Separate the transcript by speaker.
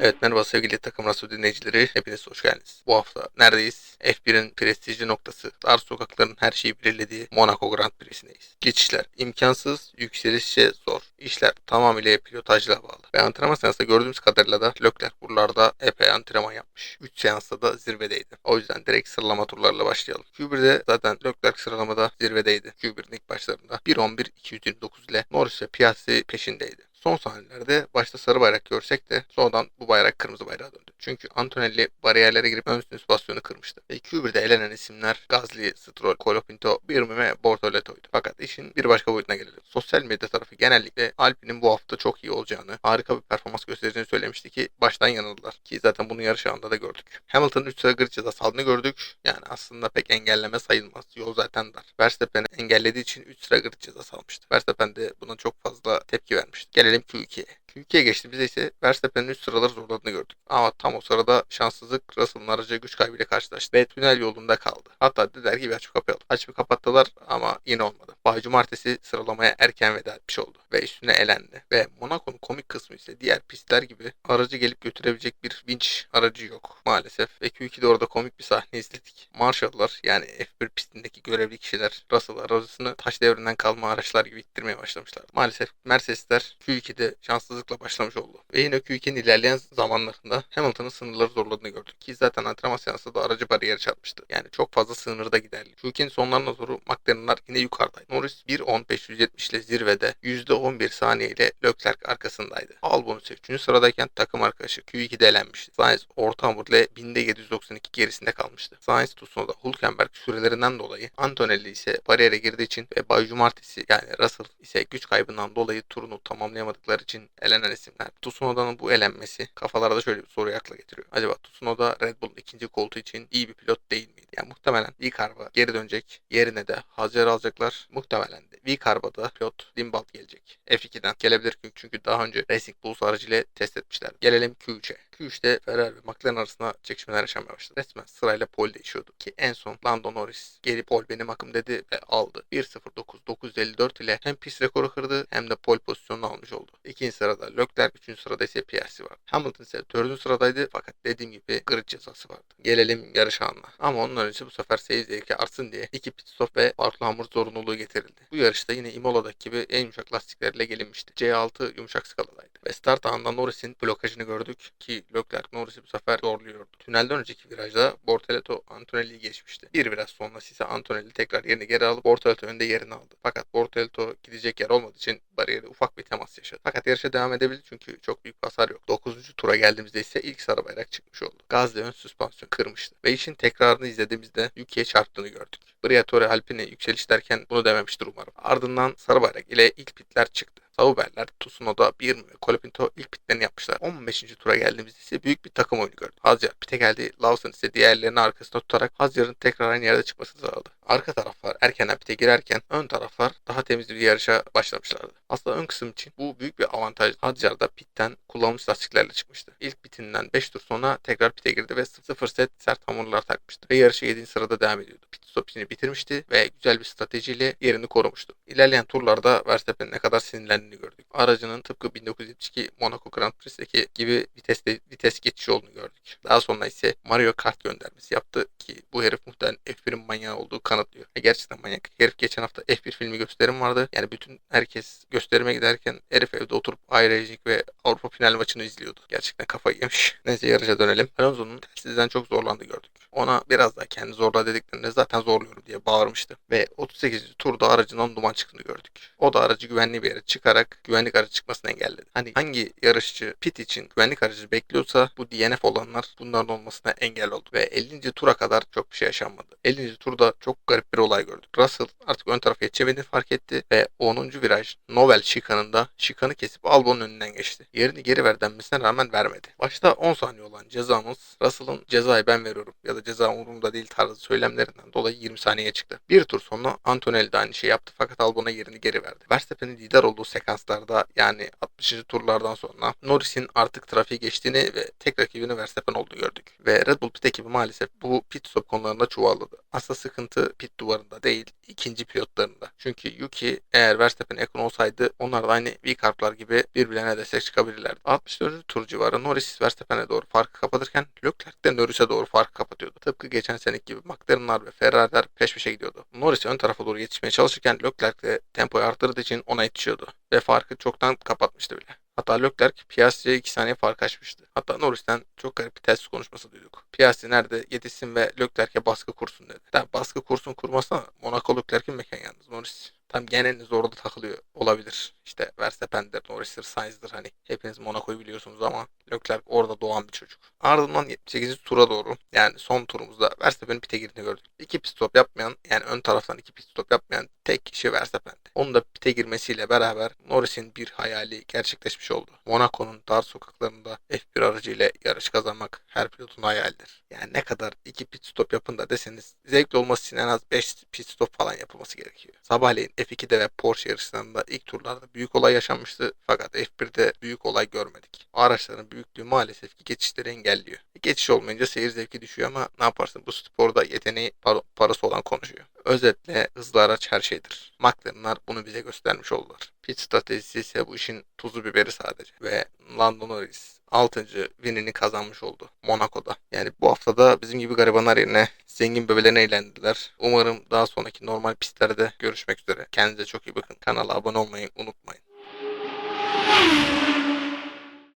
Speaker 1: Evet merhaba sevgili takım radyo dinleyicileri. Hepiniz hoş geldiniz. Bu hafta neredeyiz? F1'in prestijli noktası. Dar sokakların her şeyi belirlediği Monaco Grand Prix'sindeyiz. Geçişler imkansız, yükselişe zor. İşler tamamıyla pilotajla bağlı. Ve antrenman seansında gördüğümüz kadarıyla da Leclerc buralarda epey antrenman yapmış. 3 seansta da zirvedeydi. O yüzden direkt sıralama turlarıyla başlayalım. Q1'de zaten Leclerc sıralamada zirvedeydi. Q1'in ilk başlarında. 1.11.229 ile Norris ve Piastri peşindeydi. Son sahnelerde başta sarı bayrak görsek de sonradan bu bayrak kırmızı bayrağa döndü. Çünkü Antonelli bariyerlere girip ön süspansiyonu kırmıştı. Ve Q1'de elenen isimler Gasly, Stroll, Colapinto, Birmi ve Bortoletto'ydu. Fakat işin bir başka boyutuna gelelim. Sosyal medya tarafı genellikle Alpine'in bu hafta çok iyi olacağını, harika bir performans göstereceğini söylemişti ki baştan yanıldılar. Ki zaten bunu yarış anında da gördük. Hamilton'ın 3 sıra grid cezası aldığını gördük. Yani aslında pek engelleme sayılmaz. Yol zaten dar. Verstappen'i engellediği için 3 sıra grid cezası almıştı. Verstappen de buna çok fazla tepki vermişti. Gelelim Q2'ye. Q2'ye geçtiğimizde ise Verstappen'in üst sıraları zorladığını gördük. Ama tam o sırada şanssızlık Russell'ın aracı güç kaybıyla karşılaştı ve tünel yolunda kaldı. Hatta dediler ki bir açıp kapayalım. Açıp kapattılar ama yine olmadı. Bay Cumartesi sıralamaya erken veda etmiş oldu ve üstüne elendi. Ve Monaco'nun komik kısmı ise diğer pistler gibi aracı gelip götürebilecek bir vinç aracı yok maalesef. Ve Q2'de orada komik bir sahne izledik. Marshall'lar yani F1 pistindeki görevli kişiler Russell aracısını taş devrinden kalma araçlar gibi ittirmeye başlamışlar. Maalesef Mercedesler Q2'de şanssızlıkla başlamış oldu. Ve yine Q2'nin ilerleyen zamanlarında Hamilton'ın sınırları zorladığını gördük. Ki zaten antrenman seansında da aracı bariyeri çarpmıştı. Yani çok fazla sınırda giderli. Q2'nin sonlarına doğru McLaren'lar yine yukarıdaydı. Norris 1.10.570 ile zirvede %11 saniye ile Leclerc arkasındaydı. Albon ise 3. sıradayken takım arkadaşı Q2'de elenmişti. Sainz orta hamur ile 1792 gerisinde kalmıştı. Sainz Tsunoda Hülkenberg sürelerinden dolayı Antonelli ise bariyere girdiği için ve Bay Cumartesi yani Russell ise güç kaybından dolayı turunu tamamlayamadıkları için elenen isimler. Tsunoda'nın bu elenmesi kafalarda şöyle bir soru akla getiriyor. Acaba Tsunoda Red Bull'un ikinci koltuğu için iyi bir pilot değil miydi? Yani muhtemelen Vicarba geri dönecek. Yerine de Hacer alacaklar. Muhtemelen de Vicarba'da pilot Limbald gelecek. F2'den gelebilir çünkü daha önce Racing Bulls aracıyla test etmişler. Gelelim Q3'e. Q3'te Ferrari ve McLaren arasında çekişmeler yaşanmaya başladı. Resmen sırayla pole değişiyordu. Ki en son Lando Norris gelip pole benim hakkım dedi ve aldı. 1.09.954 ile hem pist rekoru kırdı hem de pole pozisyonunu almış oldu. İkinci sırada Leclerc, üçüncü sırada ise Piastri var. Hamilton ise dördüncü sıradaydı fakat dediğim gibi grid cezası vardı. Gelelim yarış anına. Ama onun önce bu sefer seyir zevki artsın diye iki pit stop ve farklı hamur zorunluluğu getirildi. Bu yarışta yine Imola'daki gibi en yumuşak lastiklerle gelinmişti. C6 yumuşak skaladaydı. Ve start anında Norris'in blokajını gördük ki Leclerc Norris'i bu sefer zorluyordu. Tünelden önceki virajda Bortoletto Antonelli'yi geçmişti. Bir biraz sonra ise Antonelli tekrar yerini geri alıp Bortoletto önde yerini aldı. Fakat Bortoletto gidecek yer olmadığı için bariyeri ufak bir temas yaşadı. Fakat yarışa devam edebildi çünkü çok büyük hasar yok. 9. tura geldiğimizde ise ilk sarı bayrak çıkmış oldu. Gazze ön süspansiyon kırmıştı. Ve işin tekrarını izlediğimizde Yuki'ye çarptığını gördük. Briatore Alpine yükseliş derken bunu dememiştir umarım. Ardından sarı bayrak ile ilk pitler çıktı. Sauberler, Tsunoda, Birmi ve Colapinto ilk pitlerini yapmışlar. 15. tura geldiğimizde ise büyük bir takım oyunu gördük. Hazyar pite geldi. Lawson ise diğerlerini arkasına tutarak Hazyar'ın tekrar aynı yerde çıkmasını sağladı. Arka taraflar erkenden pite girerken ön taraflar daha temiz bir yarışa başlamışlardı. Aslında ön kısım için bu büyük bir avantaj. Hazyar da pitten kullanılmış lastiklerle çıkmıştı. İlk pitinden 5 tur sonra tekrar pite girdi ve 0 set sert hamurlar takmıştı. Ve yarışı 7. sırada devam ediyordu. Pit stop işini bitirmişti ve güzel bir stratejiyle yerini korumuştu. İlerleyen turlarda Verstappen'in ne kadar sinirlendiğini gördük. Aracının tıpkı 1972 Monaco Grand Prix'teki gibi viteste, vites geçişi olduğunu gördük. Daha sonra ise Mario Kart göndermesi yaptı ki bu herif muhtemelen F1'in manyağı olduğu kanıtlıyor. E gerçekten manyak. Herif geçen hafta F1 filmi gösterim vardı. Yani bütün herkes gösterime giderken herif evde oturup iRacing ve Avrupa final maçını izliyordu. Gerçekten kafayı yemiş. Neyse yarışa dönelim. Alonso'nun telsizden çok zorlandı gördük. Ona biraz daha kendi zorla dediklerinde zaten zorluyorum diye bağırmıştı. Ve 38. turda aracından duman çıktığını gördük. O da aracı güvenli bir yere çıkarak güvenlik aracı çıkmasını engelledi. Hani hangi yarışçı pit için güvenlik aracı bekliyorsa bu DNF olanlar bunların olmasına engel oldu. Ve 50. tura kadar çok bir şey yaşanmadı. 50. turda çok garip bir olay gördük. Russell artık ön tarafa geçemediğini fark etti ve 10. viraj Novel şikanında şikanı kesip Albon'un önünden geçti. Yerini geri ver denmesine rağmen vermedi. Başta 10 saniye olan cezamız Russell'ın cezayı ben veriyorum ya da ceza umurumda değil tarzı söylemlerinden dolayı 20 saniye çıktı. Bir tur sonra Antonelli de aynı şey yaptı fakat Albon'a yerini geri verdi. Verstappen'in lider olduğu sekanslarda yani 60. turlardan sonra Norris'in artık trafiği geçtiğini ve tek rakibini Verstappen olduğunu gördük. Ve Red Bull pit ekibi maalesef bu pit stop konularında çuvalladı. Asıl sıkıntı pit duvarında değil ikinci pilotlarında. Çünkü Yuki eğer Verstappen yakın olsaydı onlar da aynı V-Carp'lar gibi birbirlerine destek çıkabilirlerdi. 64. tur civarı Norris Verstappen'e doğru farkı kapatırken Leclerc de Norris'e doğru farkı kapatıyordu. Tıpkı geçen seneki gibi McLaren'lar ve Ferrari'ler peş peşe gidiyordu. Norris ön tarafa doğru yetişmeye çalışırken Leclerc de tempoyu arttırdığı için ona yetişiyordu. Ve farkı çoktan kapatmıştı bile. Hatta Leclerc Piastri'ye 2 saniye fark açmıştı. Hatta Norris'ten çok garip bir test konuşması duyduk. Piastri nerede yetişsin ve Leclerc'e baskı kursun dedi. Tabi baskı kursun kurmasına Monaco Leclerc'in mekan yalnız Norris. Tam geneliniz orada takılıyor olabilir. İşte Verstappen'dir, Norris'tir, Sainz'dir hani. Hepiniz Monaco'yu biliyorsunuz ama Leclerc orada doğan bir çocuk. Ardından 78. tura doğru yani son turumuzda Verstappen'in pite girdiğini gördük. İki pit stop yapmayan yani ön taraftan iki pit stop yapmayan tek kişi Verstappen'di. Onun da pite girmesiyle beraber Norris'in bir hayali gerçekleşmiş oldu. Monaco'nun dar sokaklarında F1 aracıyla yarış kazanmak her pilotun hayalidir. Yani ne kadar iki pit stop yapın da deseniz zevkli olması için en az 5 pit stop falan yapılması gerekiyor. Sabahleyin F2'de ve Porsche yarışlarında ilk turlarda büyük olay yaşanmıştı fakat F1'de büyük olay görmedik. O araçların büyüklüğü maalesef ki geçişleri engelliyor. Geçiş olmayınca seyir zevki düşüyor ama ne yaparsın bu sporda yeteneği par- parası olan konuşuyor. Özetle hızlı araç her şeydir. McLaren'lar bunu bize göstermiş oldular. Pit stratejisi ise bu işin tuzu biberi sadece. Ve Lando Norris 6. winini kazanmış oldu Monaco'da. Yani bu haftada bizim gibi garibanlar yerine zengin bebelerini eğlendiler. Umarım daha sonraki normal pistlerde görüşmek üzere. Kendinize çok iyi bakın. Kanala abone olmayı unutmayın.